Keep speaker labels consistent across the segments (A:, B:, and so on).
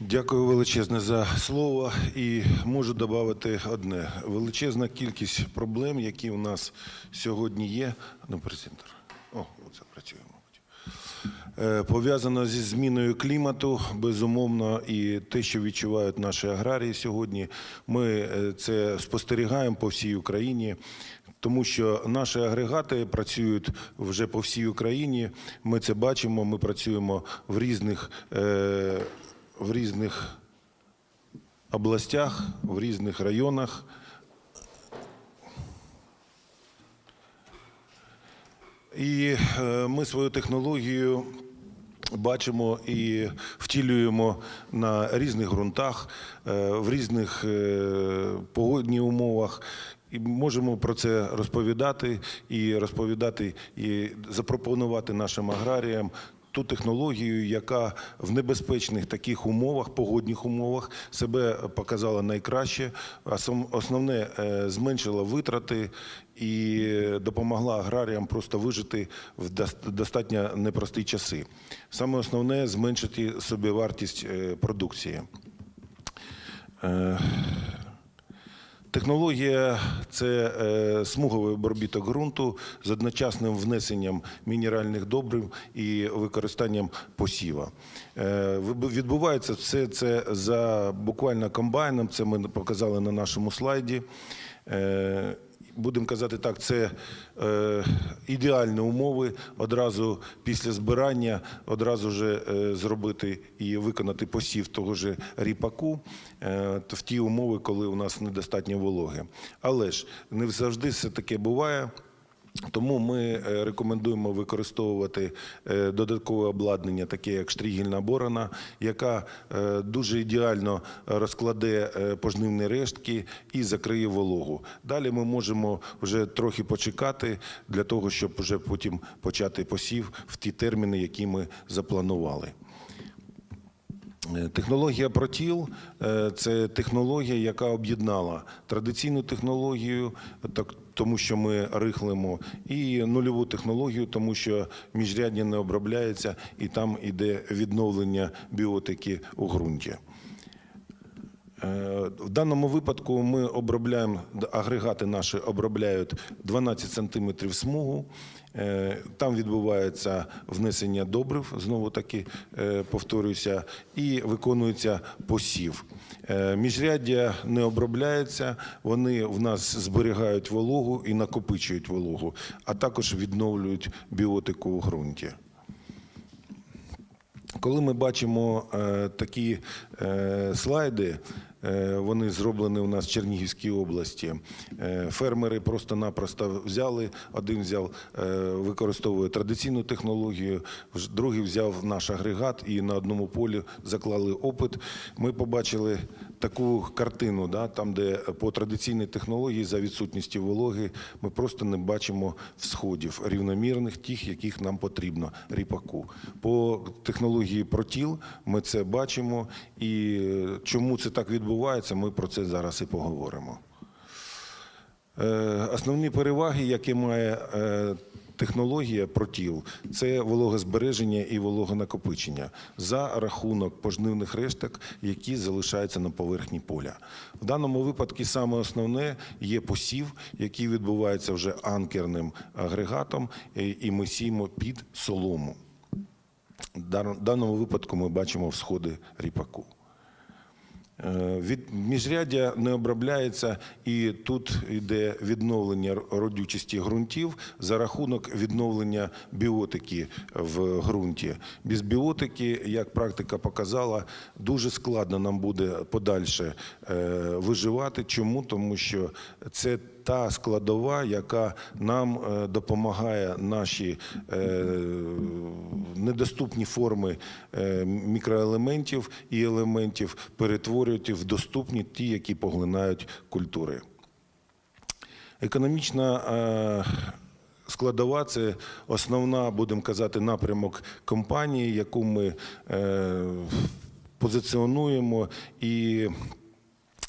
A: Дякую величезне за слово. І можу додати одне: величезна кількість проблем, які у нас сьогодні є. Ну, презентер. О, це працює, мабуть. Е, Пов'язано зі зміною клімату, безумовно, і те, що відчувають наші аграрії сьогодні. Ми е, це спостерігаємо по всій Україні. Тому що наші агрегати працюють вже по всій Україні. Ми це бачимо. Ми працюємо в різних, е, в різних областях, в різних районах. І е, ми свою технологію бачимо і втілюємо на різних ґрунтах, е, в різних е, погодних умовах. І можемо про це розповідати і розповідати і запропонувати нашим аграріям ту технологію, яка в небезпечних таких умовах, погодних умовах, себе показала найкраще. Основне е, зменшила витрати і допомогла аграріям просто вижити в достатньо непрості часи. Саме основне зменшити собівартість е, продукції. Е, Технологія це е, смуговий обробіток ґрунту з одночасним внесенням мінеральних добрив і використанням посіва. Е, відбувається все це за буквально комбайном. Це ми показали на нашому слайді. Будемо казати так, це е, ідеальні умови одразу після збирання, одразу ж е, зробити і виконати посів того ж ріпаку е, в ті умови, коли у нас недостатньо вологи. Але ж не завжди все таке буває. Тому ми е, рекомендуємо використовувати е, додаткове обладнання, таке як штрігельна борона, яка е, дуже ідеально розкладе пожнивні рештки і закриє вологу. Далі ми можемо вже трохи почекати для того, щоб вже потім почати посів в ті терміни, які ми запланували. Технологія протіл це технологія, яка об'єднала традиційну технологію, так тому що ми рихлимо, і нульову технологію, тому що міжрядні не обробляється, і там іде відновлення біотики у ґрунті. Е, В даному випадку ми обробляємо агрегати наші обробляють 12 сантиметрів смугу. Е, Там відбувається внесення добрив, знову таки е, повторюся, і виконується посів. Міжряддя не обробляється, вони в нас зберігають вологу і накопичують вологу, а також відновлюють біотику у ґрунті. Коли ми бачимо е, такі е, слайди, е, вони зроблені у нас в Чернігівській області. Фермери просто-напросто взяли, один взяв, використовує традиційну технологію, другий взяв наш агрегат і на одному полі заклали опит. Ми побачили таку картину, да, там, де по традиційній технології за відсутністю вологи ми просто не бачимо всходів рівномірних, тих, яких нам потрібно ріпаку. По технології протіл ми це бачимо, і чому це так відбувається, ми про це зараз і поговоримо. Е, Основні переваги, які має е, технологія протіл, це вологозбереження і вологонакопичення за рахунок пожнивних решток, які залишаються на поверхні поля. В даному випадку саме основне є посів, який відбувається вже анкерним агрегатом, е, і ми сіємо під солому. В даному випадку ми бачимо всходи ріпаку. Е, Від міжряддя не обробляється, і тут йде відновлення родючості ґрунтів за рахунок відновлення біотики в ґрунті. Без біотики, як практика показала, дуже складно нам буде подальше е, виживати. Чому? Тому що це та складова, яка нам е, допомагає наші недоступні форми мікроелементів і елементів перетворювати в доступні ті, які поглинають культури. Економічна е, складова це основна, будемо казати, напрямок компанії, яку ми е, позиціонуємо і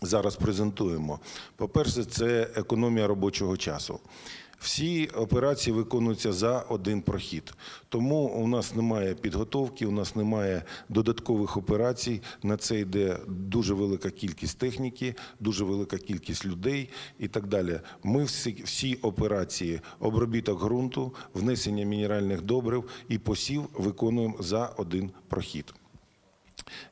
A: зараз презентуємо. По-перше, це економія робочого часу. Всі операції виконуються за один прохід. Тому у нас немає підготовки, у нас немає додаткових операцій. На це йде дуже велика кількість техніки, дуже велика кількість людей і так далі. Ми всі, всі операції обробіток ґрунту, внесення мінеральних добрив і посів виконуємо за один прохід.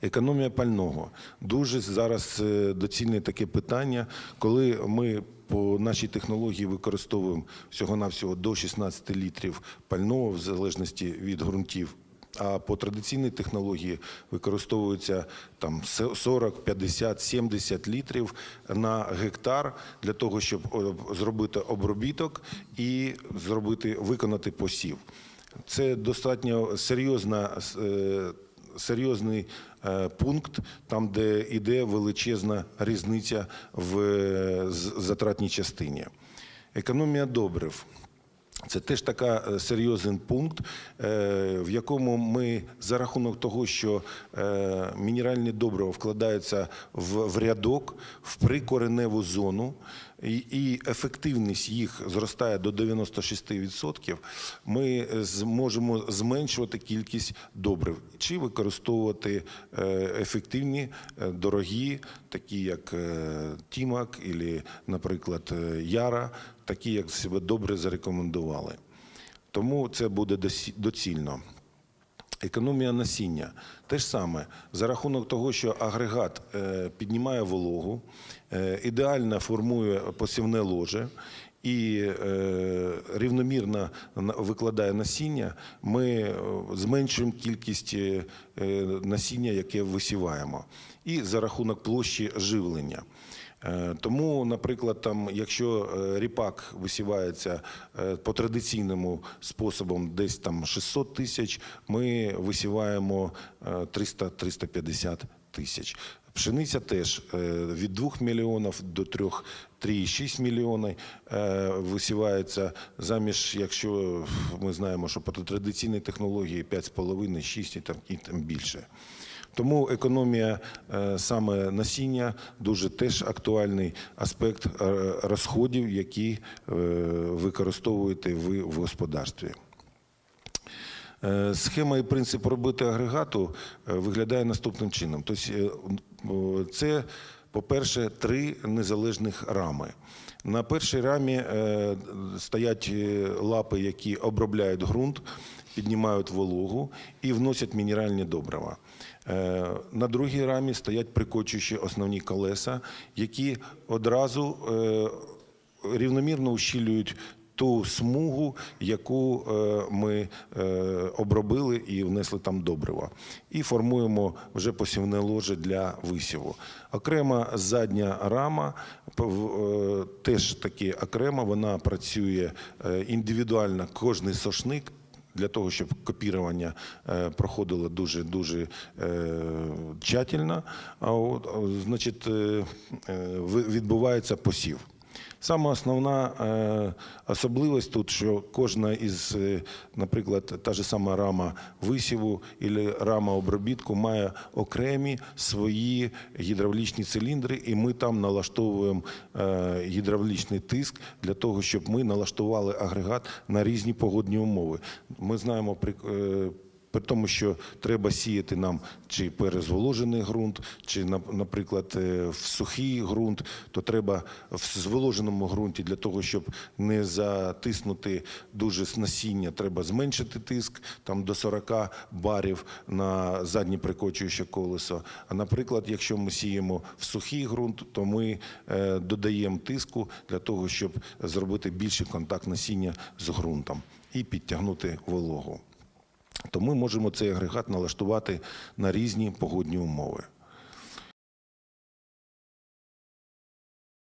A: Економія пального дуже зараз е, доцільне таке питання, коли ми по нашій технології використовуємо всього-навсього до 16 літрів пального в залежності від ґрунтів. А по традиційній технології використовується там 40, 50, 70 літрів на гектар для того, щоб зробити обробіток і зробити виконати посів. Це достатньо серйозна е, серйозний е, пункт, там, де йде величезна різниця в е, затратній частині. Економія добрив. Це теж така е, серйозний пункт, е, в якому ми за рахунок того, що е, мінеральні добрива вкладаються в, рядок, в прикореневу зону, і, ефективність їх зростає до 96%, ми зможемо зменшувати кількість добрив чи використовувати ефективні, дорогі, такі як Тімак, або, наприклад, Яра, такі, як себе добре зарекомендували. Тому це буде доцільно. Економія насіння те ж саме за рахунок того, що агрегат е, піднімає вологу, е, ідеально формує посівне ложе і е, рівномірно викладає насіння, ми зменшуємо кількість насіння, яке висіваємо, і за рахунок площі живлення. Е, Тому, наприклад, там, якщо е, ріпак висівається е, по традиційному способом десь там 600 тисяч, ми висіваємо е, 300-350 тисяч. Пшениця теж від 2 мільйонів до 3, 3,6 мільйонів е, висівається заміж, якщо ми знаємо, що по традиційній технології 5,5, 6 і там, і там більше. Тому економія е, саме насіння дуже теж актуальний аспект е, розходів, які е, використовуєте ви в господарстві. Схема і принцип роботи агрегату виглядає наступним чином. Тобто, це, по-перше, три незалежних рами. На першій рамі стоять лапи, які обробляють ґрунт, піднімають вологу і вносять мінеральні добрива. Е, На другій рамі стоять прикочуючі основні колеса, які одразу е, рівномірно ущільюють ту смугу, яку е, ми обробили і внесли там добрива. І формуємо вже посівне ложе для висіву. Окрема задня рама теж таки окрема, вона працює індивідуально кожний сошник. Для того, щоб копірування е, проходило дуже дуже е, тщательно, значить, е, відбувається посів. Саме основна е, особливість тут, що кожна із, е, наприклад, та ж сама рама висіву або рама обробітку має окремі свої гідравлічні циліндри, і ми там налаштовуємо е, гідравлічний тиск для того, щоб ми налаштували агрегат на різні погодні умови. Ми знаємо при тому, що треба сіяти нам чи перезволожений ґрунт, чи, на- наприклад, е, в сухий ґрунт, то треба в зволоженому ґрунті для того, щоб не затиснути дуже насіння, треба зменшити тиск там до 40 барів на заднє прикочуюче колесо. А наприклад, якщо ми сіємо в сухий ґрунт, то ми е, додаємо тиску для того, щоб зробити більший контакт насіння з ґрунтом і підтягнути вологу то ми можемо цей агрегат налаштувати на різні погодні умови.